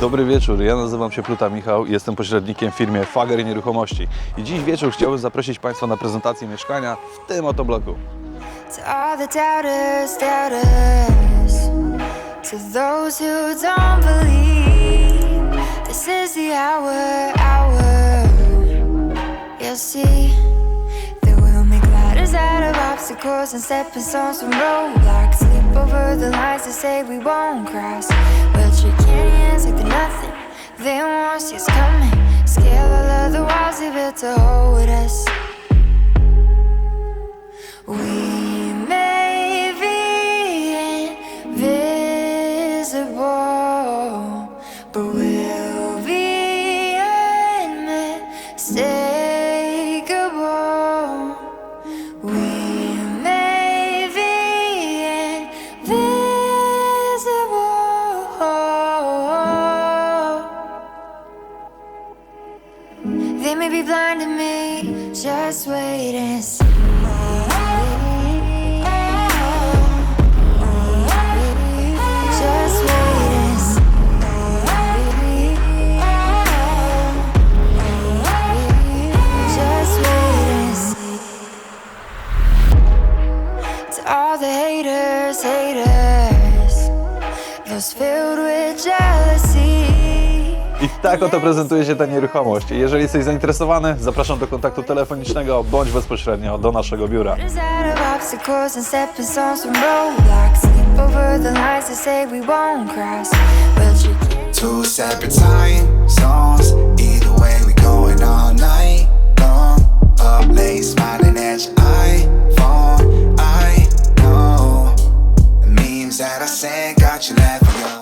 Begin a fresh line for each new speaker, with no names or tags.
Dobry wieczór, ja nazywam się Pluta Michał i jestem pośrednikiem w firmie Fager Nieruchomości. I dziś wieczór chciałbym zaprosić Państwa na prezentację mieszkania w tym oto bloku.
That out of obstacles and stepping stones from roadblocks. Leap over the lines to say we won't cross. Canyons like nothing. They won't see us coming. Scale all of the walls they built to hold us. We may be invisible, but we'll may be blind to me, just wait and see. Just wait and see. Just wait and see. To all the haters, haters, those filled with jealousy.
I tak oto prezentuje się ta nieruchomość. Jeżeli jesteś zainteresowany, zapraszam do kontaktu telefonicznego bądź bezpośrednio do naszego biura.
There's out of obstacles and stepping stones from roadblocks. Leap over the lines to say we won't cross. We'll trick you.
Two separate time zones. Either way, we going all night long. Up late, smiling at your iPhone. I know the memes that I sent got you laughing.